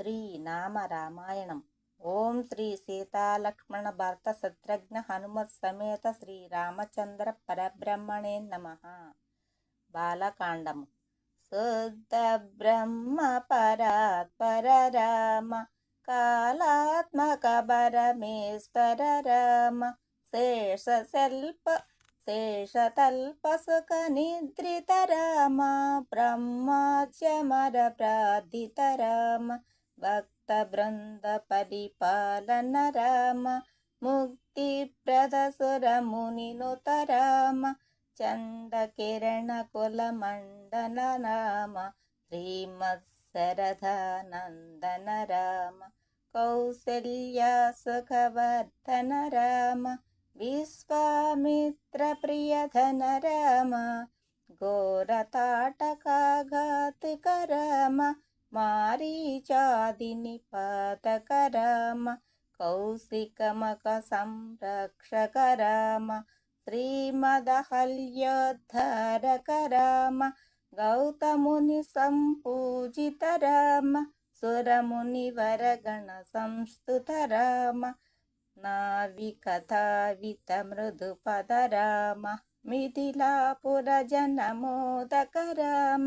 శ్రీ నామ రామాయణం ఓం శ్రీ సీతాలక్ష్మణ భర్త శత్రుఘ్న హనుమత్ సమేత శ్రీ రామచంద్ర పరబ్రహ్మణే నమ. బాలకాండము. శుద్ధ బ్రహ్మ పరాత్పర రామ కాళాత్మక పరమేశ్వర రామ శేష శల్ప శేషతల్ప సుఖ నిద్రిత రామ బ్రహ్మాచ్యమర రామ భక్త బృంద పరిపాలన రామ ముక్తి ప్రదసుర మునినుత రామ చండ కిరణ కుల మండన రామ శ్రీమత్ శరథానందన రామ కౌసల్య సుఖవర్ధన రామ విశ్వామిత్ర ప్రియధన రామ ఘోరతాటకాఘాతిక రామ మారీచాదిని పాతక రామ కౌశికమక సంరక్షక రామ శ్రీమదహల్యోద్ధారక రామ గౌతముని సంపూజిత రామ సురముని వరగణ సంస్థుత రామ నావికథావిత మృదు పద రామ మిథిలాపుర జనమోదక రామ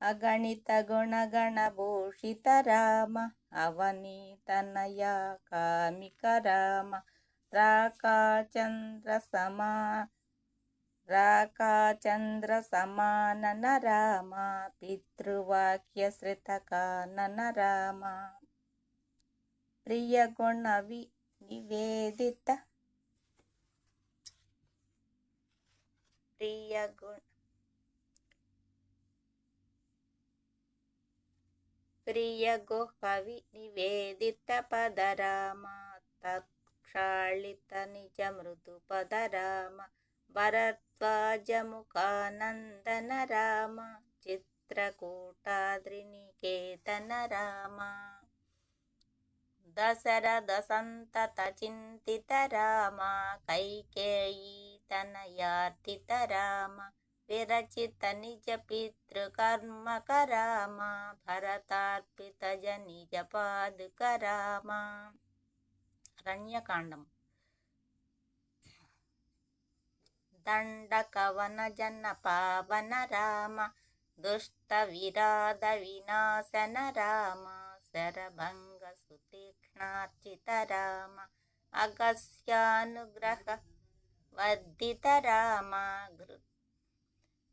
ಅಗಣಿತ ಗುಣಗಣಭೂಷಿತ ರಾಮ ಅವನೀತನಯ ಕಾಮಿಕ ರಾಮ, ರಾಕಾಚಂದ್ರ ಸಮಾ, ರಾಕಾಚಂದ್ರ ಸಮಾನನ ರಾಮ, ಪಿತೃವಾಕ್ಯ ನನ ರಾಮ. ಪ್ರಿಯ ಗುಣ ವಿ, ನಿವೇದಿತ. ಪ್ರಿಯ ಗುಣ ప్రియ గుణ నివేదిత పదరామ తక్షాళిత నిజ మృదు పదరామ భరద్వాజముఖానందన రామ చిత్రకూటాద్రినికేతన రామ దశరథ సంతత చింతిత రామ కైకేయీ తనయార్తిత రామ విరచిత నిజ పితృకర్మక రామ భరతార్పిత నిజ పాదుక రామ అరణ్యకాండం దండ జన పావన రామ దుష్ట విరాధ వినాశన రామ శరభంగ సుతీక్ష్ణార్చిత రామ అగస్యానుగ్రహ వర్ధిత రామ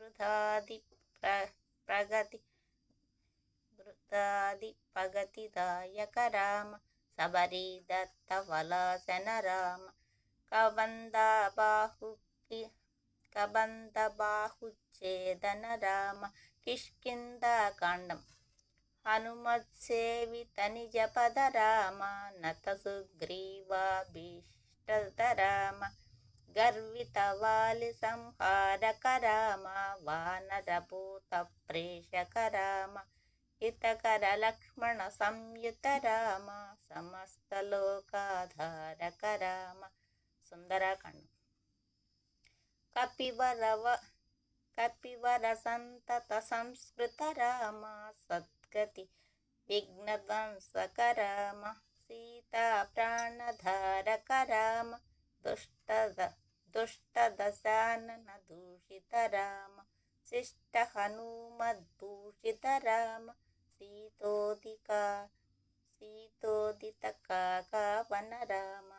వృధాది ప్ర ప్రగతి గృధాది పగతిదాయక రామ శబరి దత్త వలాసన రామ. కబంద బాహు కబంద బాహుచ్ఛేదన రామ కిష్కింద కాండం. హనుమత్సేవిత నిజ పద రామ నత సుగ్రీవాభీష్టద రామ. గర్విత వాలి సంహారక రామ వానరభూత ప్రేషక రామ హితకర లక్ష్మణ సంయుత రామ సమస్త లోకాధారక రామ సుందరాఖండం. కపివరవ కపివర సంతత సంస్కృత రామ సద్గతి విఘ్నధ్వంసక రామ సీతా ప్రాణధారక రామ गजानन दूषित राम शिष्ट हनुमद्भूषित राम सीतोदिका सीतोदित काकावन राम